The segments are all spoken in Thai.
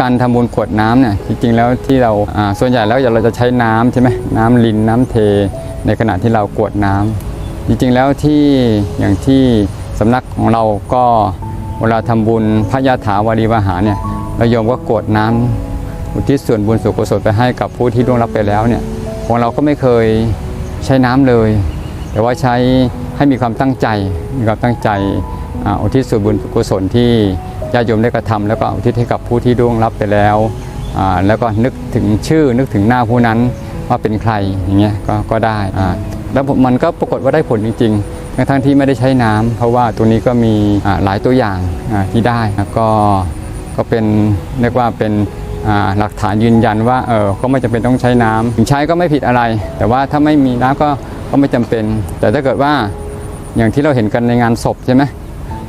การทำบุญกวดน้ำเนี่ยจริงๆแล้วที่เราส่วนใหญ่แล้วเราจะใช้น้ำใช่ไหมน้ำลินน้ำเท ในขณะที่เรากวดน้ำจริงๆแล้วที่อย่างที่สำนักของเราก็เวลาทำบุญพระยาถาวารีวหาเนี่ยเราโยมก็กวดน้ำอุทิศส่วนบุญสุกุศลไปให้กับผู้ที่ล่วงลับไปแล้วเนี่ยของเราก็ไม่เคยใช้น้ำเลย แต่ว่าใช้ให้มีความตั้งใจมีความตั้งใจอุทิศส่วนบุญกุศลที่ ญาติโยมได้กระทำแล้วก็อุทิศให้กับผู้ที่ล่วงลับไปแล้ว แล้วก็นึกถึงชื่อนึกถึงหน้าผู้นั้นว่าเป็นใครอย่างเงี้ยก็ก็ได้ แล้วมันก็ปรากฏว่าได้ผลจริงๆทั้งทั้งๆที่ไม่ได้ใช้น้ำเพราะว่าตัวนี้ก็มีหลายตัวอย่างที่ได้แล้วก็ก็เป็นเรียกว่าเป็นหลักฐานยืนยันว่าเออก็ไม่จำเป็นต้องใช้น้ำถึงใช้ก็ไม่ผิดอะไร แต่ว่าถ้าไม่มีน้ำก็ก็ไม่จำเป็น แต่ถ้าเกิดว่าอย่างที่เราเห็นกันในงานศพใช่ไหม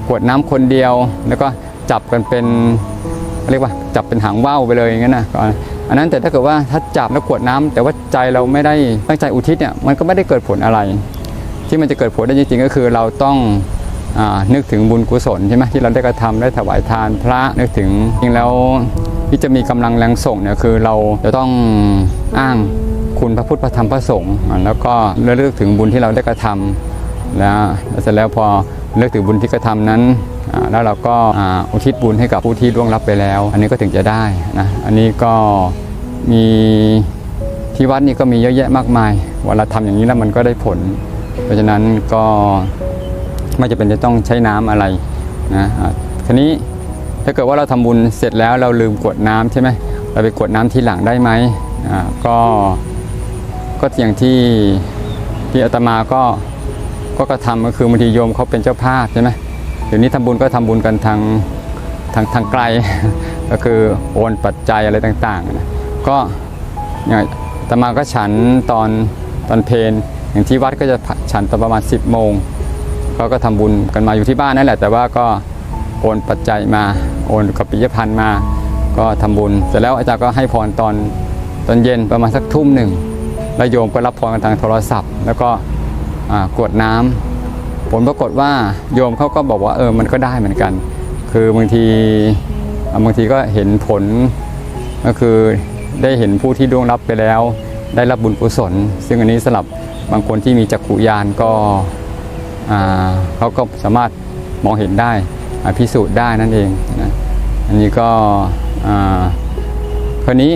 กวดน้ำคนเดียวแล้วก็ จับกันเป็นเรียกว่าจับเป็นหางว่าวไปเลยอย่างนั้นนะก็อันนั้นแต่ถ้าเกิดว่าถ้าจับแล้วกรวดน้ำแต่ว่าใจเราไม่ได้ตั้งใจอุทิศเนี่ยมันก็ไม่ได้เกิดผลอะไร ที่มันจะเกิดผลได้จริงๆก็คือเราต้องอนึกถึงบุญกุศลใช่ไหมที่เราได้กระทำได้ถวายทานพระนึกถึงจริงแล้วที่จะมีกำลังแรงส่งเนี่ยคือเราจะต้องอ้างคุณพระพุทธพระธรรมพระสงฆ์แล้วก็ระลึกถึงบุญที่เราได้กระทำ แล้วเสร็จแล้วพอเลิกถึงบุญที่กระทำนั้นแล้วเราก็อุทิศบุญให้กับผู้ที่ล่วงลับไปแล้ว อันนี้ก็ถึงจะได้นะอันนี้ก็มีที่วัดนี่ก็มีเยอะแยะมากมายเวลาทำอย่างนี้แล้วมันก็ได้ผล เพราะฉะนั้นก็ไม่จะเป็นจะต้องใช้น้ำอะไรนะอ่าทีนี้ถ้าเกิดว่าเราทำบุญเสร็จแล้วเราลืมกวดน้ำใช่ไหมเราไปกวดน้ำทีหลังได้ไหมก็ก็อย่างที่ที่อาตมาก็ ก็กระทำก็คือบางทีโยมเขาเป็นเจ้าภาพใช่ไหมเดี๋ยวนี้ทำบุญก็ทำบุญกันทางทางทางไกล ก็คือโอนปัจจัยอะไรต่างๆนะก็อย่างตมาก็ฉันตอนตอนเพลอย่างที่วัดก็จะฉันตอนประมาณ 10โมงเขาก็ทำบุญกันมาอยู่ที่บ้านนั่นแหละ แต่ว่าก็โอนปัจจัยมาโอนกับปิยพันธ์มา ก็ทำบุญเสร็จแล้วอาจารย์ก็ให้พรตอนตอนเย็นประมาณสักทุ่มหนึ่งแล้วโยมก็รับพรกันทางโทรศัพท์ แล้วก็ กวดน้ำผลปรากฏว่าโยมเขาก็บอกว่าเออมันก็ได้เหมือนกัน คือบางทีบางทีก็เห็นผลก็คือได้เห็นผู้ที่ดวงรับไปแล้ว ได้รับบุญกุศล ซึ่งอันนี้สำหรับบางคนที่มีจักขุยานก็เขาก็สามารถมองเห็นได้พิสูจน์ได้นั่นเองนะอันนี้ก็คราวนี้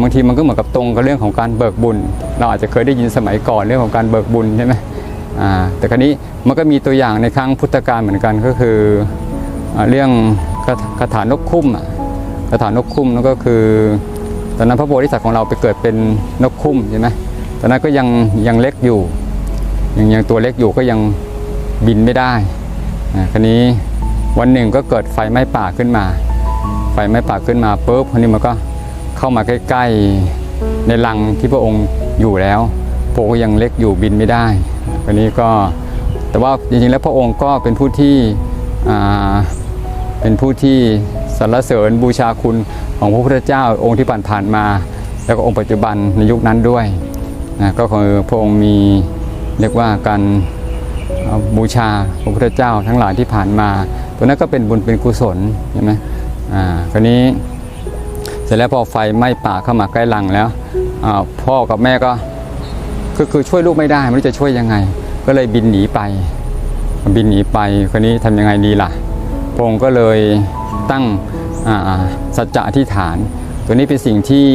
บางทีมันก็เหมือนกับตรงกับเรื่องของการเบิกบุญ เราอาจจะเคยได้ยินสมัยก่อนเรื่องของการเบิกบุญใช่ไหมแต่คราวนี้มันก็มีตัวอย่างในครั้งพุทธกาลเหมือนกันก็คืออเรื่องคาถานกคุ้มคาถานกคุ้มนั่นก็คือตอนนั้นพระโพธิสัตว์ของเราไปเกิดเป็นนกคุ้มใช่ไหมตอนนั้นก็ยังยังเล็กอยู่ยังยังตัวเล็กอยู่ก็ยังบินไม่ได้คราวนี้วันหนึ่งก็เกิดไฟไหม้ป่าขึ้นมา ไฟไหม้ป่าขึ้นมาปุ๊บคราวนี้มันก็ เข้ามาใกล้ ๆ ในรังที่พระองค์อยู่แล้วพระองค์ก็ยังเล็กอยู่บินไม่ได้คราวนี้ก็แต่ว่าจริงๆแล้วพระองค์ก็เป็นผู้ที่เป็นผู้ที่สรรเสริญบูชาคุณของพระพุทธเจ้าองค์ที่ผ่านๆมา แล้วก็องค์ปัจจุบันในยุคนั้นด้วยนะก็คือพระองค์มีเรียกว่าการบูชาพระพุทธเจ้าทั้งหลายที่ผ่านมา ตัวนั้นก็เป็นบุญเป็นกุศลใช่ไหมอ่าคราวนี้ สร็จแล้วพอไฟไหม้ป่าเข้ามาใกล้ลังแล้วพ่อกับแม่ก็คือคือช่วยลูกไม่ได้ไม่รู้จะช่วยยังไง ก็เลยบินหนีไป บินหนีไปคราวนี้ทำยังไงดีล่ะพงค์ก็เลยตั้งสัจจะอธิษฐาน ตัวนี้เป็นสิ่งที่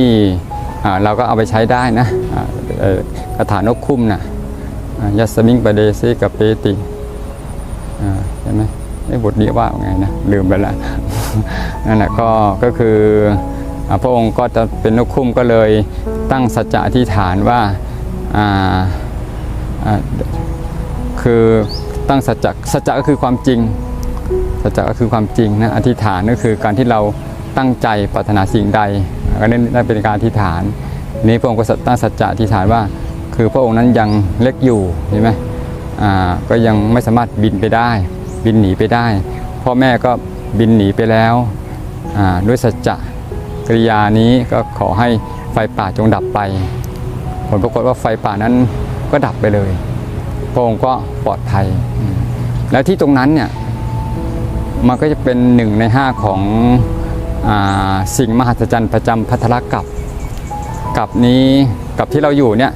เราก็เอาไปใช้ได้นะอ่าเอ่อคาถานกคุ้มนะอ่ายัสมิงปะเดซิกับเปติใช่ไหมไอ้บทนี้ว่าไงนะลืมไปละนั่นแหละก็ก็คือ พระองค์ก็จะเป็นนกคุ้มก็เลยตั้งสัจจะอธิษฐานว่าคือตั้งสัจจะสัจจะก็คือความจริง สัจจะก็คือความจริงนะอธิษฐานก็คือการที่เราตั้งใจปรารถนาสิ่งใดก็นั่นเป็นการอธิษฐานนี้พระองค์ก็ตั้งสัจจะอธิษฐานว่า คือพระองค์นั้นยังเล็กอยู่ใช่ไหมก็ยังไม่สามารถบินไปได้ บินหนีไปได้พ่อแม่ก็บินหนีไปแล้วด้วยสัจจะ กริยานี้ก็ขอให้ไฟป่าจงดับไป ผลปรากฏว่าไฟป่านั้นก็ดับไปเลยพระองค์ก็ปลอดภัย แล้วที่ตรงนั้นเนี่ยมันก็จะเป็นหนึ่งในห้าของอสิ่งมหัศจรรย์ประจำพัทรกับกับนี้กับที่เราอยู่เนี่ย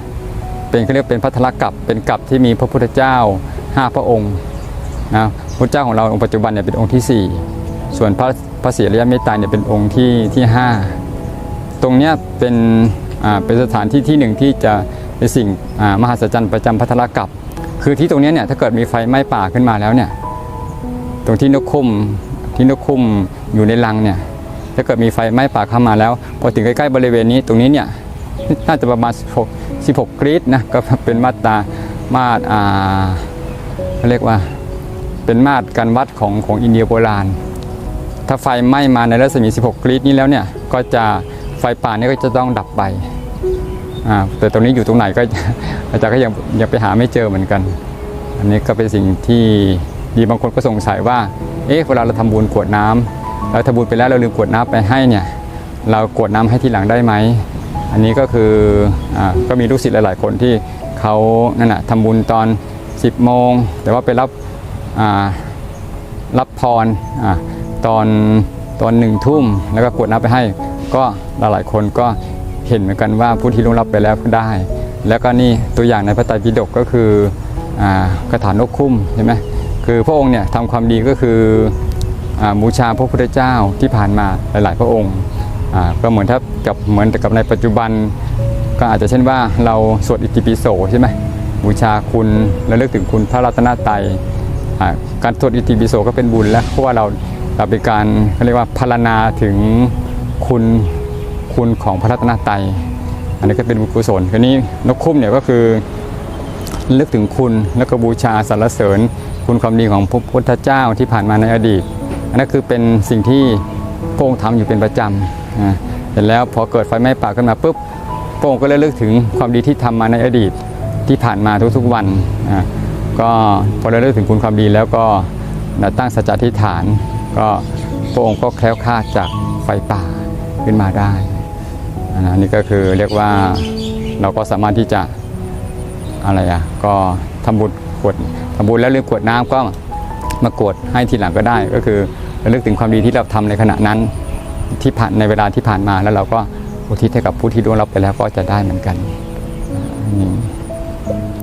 เป็นเขาเรียกเป็นพัทรกับเป็นกับที่มีพระพุทธเจ้าห้าพระองค์นะพระเจ้าของเราองค์ปัจจุบันเนี่ยเป็นองค์ที่สี่ส่วนพระ พระศรีอริยเมตไตรเนี่ยเป็นองค์ที่ที่ห้าตรงเนี้ยเป็นอ่าเป็นสถานที่ที่หนึ่งที่จะเป็นสิ่งอ่ามหัศจรรย์ประจำพัทรกับ คือที่ตรงเนี้ยเนี่ยถ้าเกิดมีไฟไหม้ป่าขึ้นมาแล้วเนี่ยตรงที่นกคุ้มที่นกคุ้มอยู่ในรังเนี่ยถ้าเกิดมีไฟไหม้ป่าเข้ามาแล้ว พอถึงใกล้ๆบริเวณนี้ตรงนี้เนี่ยน่าจะประมาณ 16 16กรีดนะก็เป็นมาตรามาตรอ่าเขาเรียกว่าเป็นมาตรการวัดของของอินเดียโบราณ ถ้าไฟไหม้มาในรัศมี 16กรีดนี้แล้วเนี่ยก็จะไฟป่าเนี่ยก็จะต้องดับไปอ่าแต่ตรงนี้อยู่ตรงไหนก็อาจารย์ก็ยังยังไปหาไม่เจอเหมือนกัน อันนี้ก็เป็นสิ่งที่ดีบางคนก็สงสัยว่า เอ๊ะเวลาเราทำบุญกวดน้ำเราทำบุญไปแล้วเราลืมกวดน้ำไปให้เนี่ย เรากวดน้ำให้ทีหลังได้ไหม อันนี้ก็คืออาก็มีลูกศิษย์หลาย ๆ คนที่เขานั่นแหะทำบุญตอน 10โมง แต่ว่าไปรับอ่ารับพรอา ตอนตอนหนึ่งทุ่มแล้วก็กดน้ำไปให้ ก็หลายๆคนก็เห็นเหมือนกันว่าผู้ที่ล่วงรับไปแล้วก็ได้ แล้วก็นี่ตัวอย่างในพระไตรปิฎกก็คืออ่ากระถานกคุ้มใช่ไหมคือพระองค์เนี่ยทำความดีก็คือบูชาพระพุทธเจ้าที่ผ่านมาหลาย ๆ พระองค์ก็เหมือนถ้ากับเหมือนกับในปัจจุบัน ก็อาจจะเช่นว่าเราสวดอิติปิโสใช่ไหมบูชาคุณและเลิกถึงคุณพระรัตนตรัยการสวดอิติปิโสก็เป็นบุญแล้วเพราะว่าเรา เราเป็นการเขาเรียกว่าพารณนาถึงคุณคุณของพระรัตนตรัยอันนี้ก็เป็นบุญกุศลทีนี้นกคุ้มเนี่ยก็คือลึกถึงคุณแล้วก็บูชาสรรเสริญ คุณความดีของพระพุทธเจ้าที่ผ่านมาในอดีต อันนั้นคือเป็นสิ่งที่พระองค์ทำอยู่เป็นประจำเสร็จแล้วพอเกิดไฟไหม้ป่าขึ้นมาปุ๊บพระองค์ก็เลยลึกถึงความดีที่ทำมาในอดีตที่ผ่านมาทุกๆวันก็พอเราได้ถึงคุณความดีแล้วก็ตั้งสัจจะทิฐาน ก็พระองค์ก็แคล้วคลาดจากไฟป่าขึ้นมาได้อันนี้ก็คือเรียกว่าเราก็สามารถที่จะอะไรอะก็ทำบุญกวดทำบุญแล้วลืมกรวดน้ำก็มากวดให้ทีหลังก็ได้ ก็คือระลึกถึงความดีที่เราทำในขณะนั้นที่ผ่านในเวลาที่ผ่านมาแล้วเราก็อุทิศให้กับผู้ที่ร่วงรับไปแล้วก็จะได้เหมือนกันอันนี้